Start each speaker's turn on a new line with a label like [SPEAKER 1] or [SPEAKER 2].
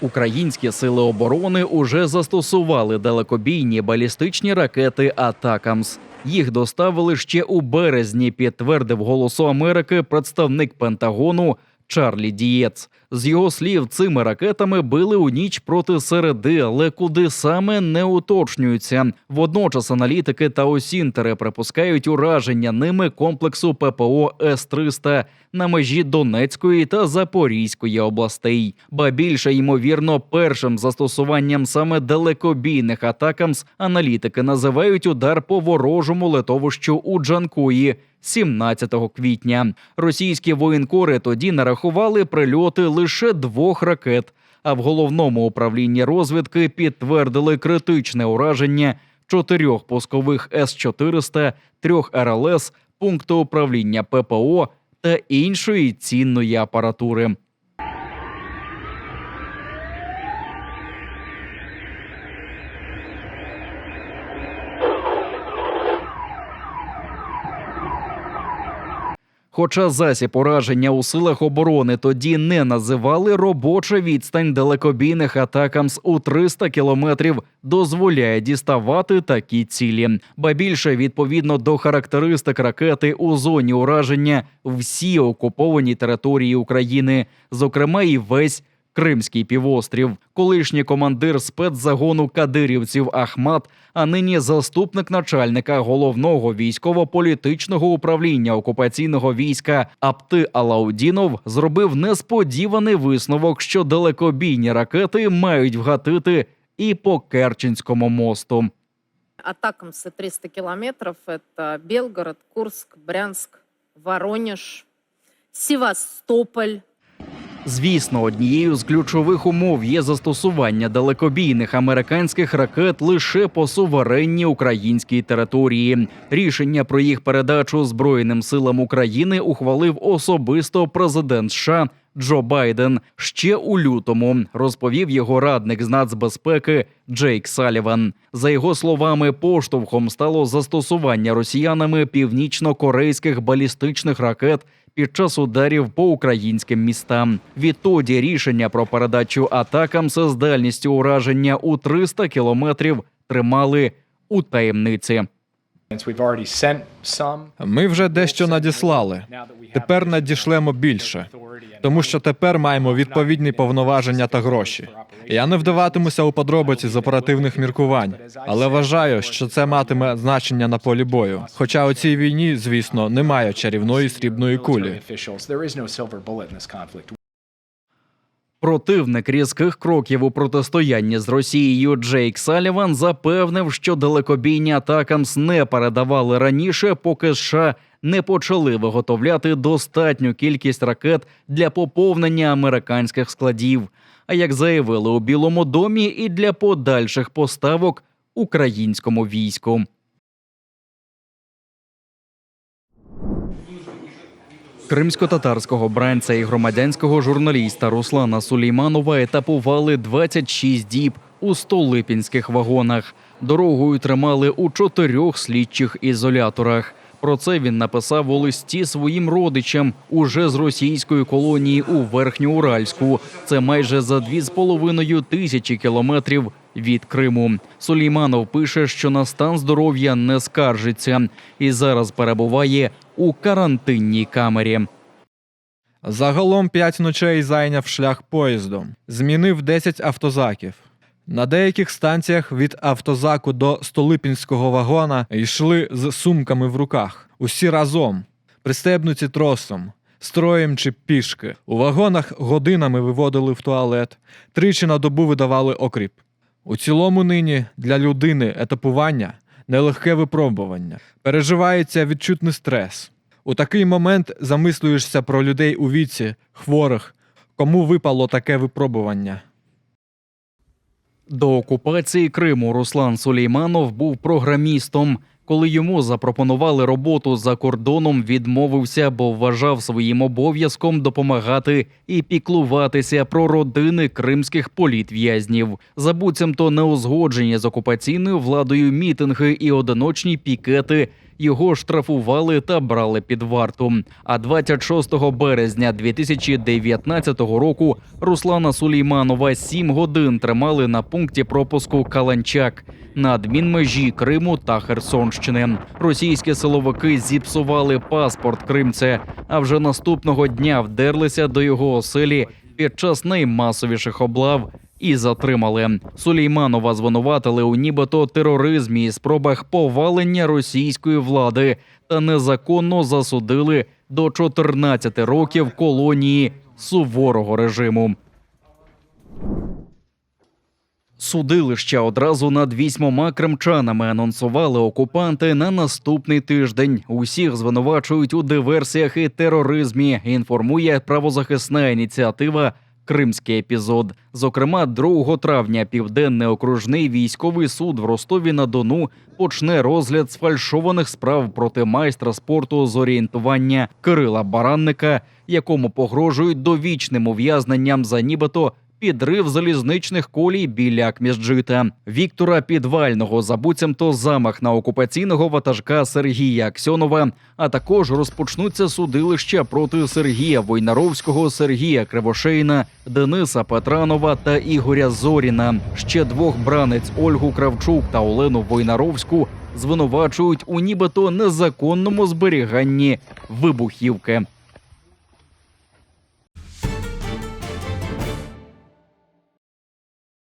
[SPEAKER 1] Українські сили оборони уже застосували далекобійні балістичні ракети Атакамс. Їх доставили ще у березні, підтвердив голосу Америки представник Пентагону Чарлі Дієц. З його слів, цими ракетами били у ніч проти середи, але куди саме не уточнюється. Водночас аналітики та осінтери припускають ураження ними комплексу ППО С-300 на межі Донецької та Запорізької областей. Ба більше ймовірно, першим застосуванням саме далекобійних атакамс аналітики називають удар по ворожому летовищу у Джанкої. 17 квітня російські воєнкори тоді нарахували прильоти лише двох ракет. А в головному управлінні розвідки підтвердили критичне ураження чотирьох пускових С-400, трьох РЛС, пункту управління ППО та іншої цінної апаратури. Хоча засіб ураження у силах оборони тоді не називали, робоча відстань далекобійних атакамс у 300 кілометрів дозволяє діставати такі цілі. Ба більше відповідно до характеристик ракети у зоні ураження всі окуповані території України, зокрема і весь Кримський півострів, колишній командир спецзагону кадирівців Ахмат, а нині заступник начальника головного військово-політичного управління окупаційного війська Апти Алаудінов зробив несподіваний висновок, що далекобійні ракети мають вгатити і по Керченському мосту.
[SPEAKER 2] Атакамсы 300 километров. Это Белгород, Курск, Брянск, Воронеж, Севастополь.
[SPEAKER 1] Звісно, однією з ключових умов є застосування далекобійних американських ракет лише по суверенній українській території. Рішення про їх передачу Збройним силам України ухвалив особисто президент США Джо Байден ще у лютому. Розповів його радник з нацбезпеки Джейк Саліван. За його словами, поштовхом стало застосування росіянами північно-корейських балістичних ракет під час ударів по українським містам. Відтоді рішення про передачу атакам з дальністю ураження у 300 кілометрів тримали у таємниці.
[SPEAKER 3] Ми вже дещо надіслали. Тепер надішлемо більше, тому що тепер маємо відповідні повноваження та гроші. Я не вдаватимуся у подробиці з оперативних міркувань, але вважаю, що це матиме значення на полі бою. Хоча у цій війні, звісно, немає чарівної срібної кулі.
[SPEAKER 1] Противник різких кроків у протистоянні з Росією Джейк Саліван запевнив, що далекобійні атакамс не передавали раніше, поки США не почали виготовляти достатню кількість ракет для поповнення американських складів. А як заявили у Білому домі, і для подальших поставок українському війську. Кримсько-татарського бранця і громадянського журналіста Руслана Сулейманова етапували 26 діб у столипінських вагонах. Дорогою тримали у чотирьох слідчих ізоляторах. Про це він написав у листі своїм родичам уже з російської колонії у Верхньоуральську. Це майже за дві з половиною тисячі кілометрів від Криму. Сулейманов пише, що на стан здоров'я не скаржиться і зараз перебуває у карантинній камері.
[SPEAKER 3] Загалом п'ять ночей зайняв шлях поїздом. Змінив 10 автозаків. На деяких станціях від автозаку до Столипінського вагона йшли з сумками в руках. Усі разом, пристебнуті тросом, строєм чи пішки. У вагонах годинами виводили в туалет, тричі на добу видавали окріп. У цілому нині для людини етапування нелегке випробування. Переживається відчутний стрес. У такий момент замислюєшся про людей у віці, хворих, кому випало таке випробування.
[SPEAKER 1] До окупації Криму Руслан Сулейманов був програмістом. Коли йому запропонували роботу за кордоном, відмовився, бо вважав своїм обов'язком допомагати і піклуватися про родини кримських політв'язнів. За буцімто неузгоджені з окупаційною владою мітинги і одиночні пікети Його штрафували та брали під варту. А 26 березня 2019 року Руслана Сулейманова 7 годин тримали на пункті пропуску Каланчак на адмінмежі Криму та Херсонщини. Російські силовики зіпсували паспорт кримця, а вже наступного дня вдерлися до його оселі під час наймасовіших облав і затримали. Сулейманова звинуватили у нібито тероризмі і спробах повалення російської влади та незаконно засудили до 14 років колонії суворого режиму. Судилища одразу над вісьмома кримчанами анонсували окупанти на наступний тиждень. Усіх звинувачують у диверсіях і тероризмі. Інформує правозахисна ініціатива Кримський епізод. Зокрема, 2 травня Південний окружний військовий суд в Ростові на Дону почне розгляд сфальшованих справ проти майстра спорту з орієнтування Кирила Баранника, якому погрожують довічним ув'язненням за нібито підрив залізничних колій біля Акмісджита. Віктора Підвального за буцімто замах на окупаційного ватажка Сергія Аксьонова, а також розпочнуться судилища проти Сергія Войнаровського, Сергія Кривошейна, Дениса Петранова та Ігоря Зоріна. Ще двох бранець Ольгу Кравчук та Олену Войнаровську звинувачують у нібито незаконному зберіганні вибухівки.